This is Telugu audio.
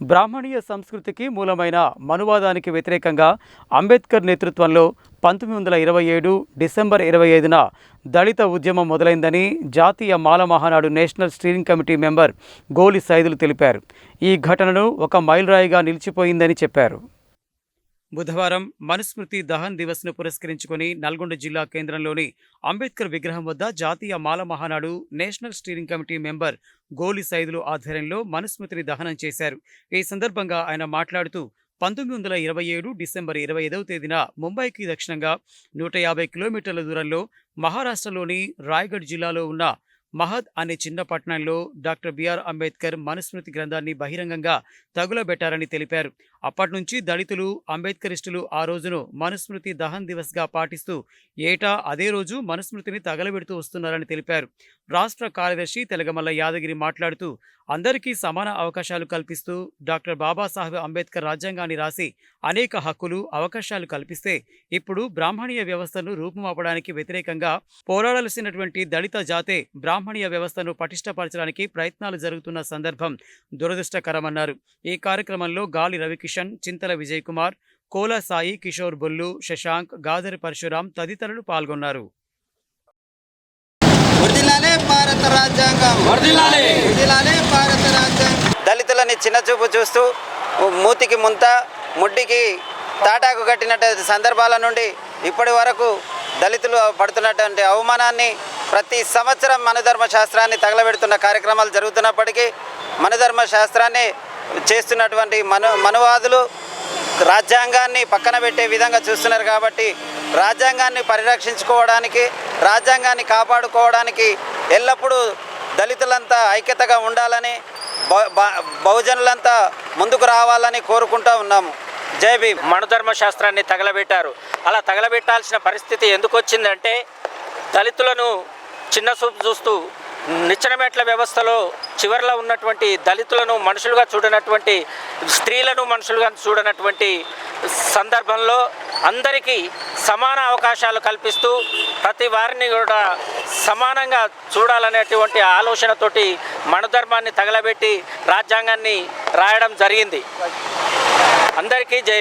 బ్రాహ్మణీయ సంస్కృతికి మూలమైన మనువాదానికి వ్యతిరేకంగా అంబేద్కర్ నేతృత్వంలో పంతొమ్మిది వందల ఇరవై ఏడు డిసెంబర్ ఇరవై ఐదున దళిత ఉద్యమం మొదలైందని జాతీయ Mala Mahanadu national steering committee member Goli Saidulu తెలిపారు. ఈ ఘటనను ఒక మైలురాయిగా నిలిచిపోయిందని చెప్పారు. బుధవారం మనుస్మృతి దహన్ దివస్ను పురస్కరించుకుని నల్గొండ జిల్లా కేంద్రంలోని అంబేద్కర్ విగ్రహం వద్ద జాతీయ Mala Mahanadu national steering committee member Goli Saidulu ఆధ్వర్యంలో మనుస్మృతిని దహనం చేశారు. ఈ సందర్భంగా ఆయన మాట్లాడుతూ పంతొమ్మిది వందల ఇరవై ఏడు డిసెంబర్ ఇరవై ఐదవ తేదీన ముంబైకి దక్షిణంగా నూట యాభై కిలోమీటర్ల దూరంలో మహారాష్ట్రలోని రాయ్గఢ్ జిల్లాలో ఉన్న మహద్ అనే చిన్న పట్టణంలో డాక్టర్ బిఆర్ అంబేద్కర్ మనుస్మృతి గ్రంథాన్ని బహిరంగంగా తగులబెట్టారని తెలిపారు. అప్పటి నుంచి దళితులు అంబేద్కరిస్టులు ఆ రోజును మనుస్మృతి దహన్ దివస్గా పాటిస్తూ ఏటా అదే రోజు మనుస్మృతిని తగలబెడుతూ వస్తున్నారని తెలిపారు. రాష్ట్ర కార్యదర్శి తెలగమల్ల యాదగిరి మాట్లాడుతూ అందరికీ సమాన అవకాశాలు కల్పిస్తూ డాక్టర్ బాబాసాహెబ్ అంబేద్కర్ రాజ్యాంగాన్ని రాసి అనేక హక్కులు అవకాశాలు కల్పిస్తే ఇప్పుడు బ్రాహ్మణీయ వ్యవస్థను రూపుమాపడానికి వ్యతిరేకంగా పోరాడాల్సినటువంటి దళిత జాతే బ్రాహ్మణీయ వ్యవస్థను పటిష్టపరచడానికి ప్రయత్నాలు జరుగుతున్న సందర్భం దురదృష్టకరమన్నారు. ఈ కార్యక్రమంలో గాలి రవికిషన్ చింతల విజయ్ కుమార్ కోలా సాయి కిషోర్ బొల్లు శశాంక్ గాదరి పరశురాం తదితరులు పాల్గొన్నారు. భారత రాజ్యాంగం. భారత రాజ్యాంగం. దళితులని చిన్నచూపు చూస్తూ మూతికి ముంత ముడ్డికి తాటాకు కట్టినటువంటి సందర్భాల నుండి ఇప్పటి వరకు దళితులు పడుతున్నటువంటి అవమానాన్ని ప్రతి సంవత్సరం మనధర్మ శాస్త్రాన్ని తగలబెడుతున్న కార్యక్రమాలు జరుగుతున్నప్పటికీ మనధర్మ శాస్త్రాన్ని చేస్తున్నటువంటి మను మనువాదులు రాజ్యాంగాన్ని పక్కన పెట్టే విధంగా చూస్తున్నారు కాబట్టి రాజ్యాంగాన్ని పరిరక్షించుకోవడానికి రాజ్యాంగాన్ని కాపాడుకోవడానికి ఎల్లప్పుడూ దళితులంతా ఐక్యతగా ఉండాలని బ- బ- బహుజనులంతా ముందుకు రావాలని కోరుకుంటూ ఉన్నాము. జై భీమ్. మనుధర్మ శాస్త్రాన్ని తగలబెట్టారు. అలా తగలబెట్టాల్సిన పరిస్థితి ఎందుకు వచ్చిందంటే దళితులను చిన్న చూపు చూస్తూ నిచ్చెనమెట్ల వ్యవస్థలో చివరిలో ఉన్నటువంటి దళితులను మనుషులుగా చూడనటువంటి స్త్రీలను మనుషులుగా చూడనటువంటి సందర్భంలో అందరికీ సమాన అవకాశాలు కల్పిస్తూ ప్రతి వారిని కూడా సమానంగా చూడాలనేటువంటి ఆలోచనతోటి మనుధర్మాన్ని తగలబెట్టి రాజ్యాంగాన్ని రాయడం జరిగింది. అందరికీ జై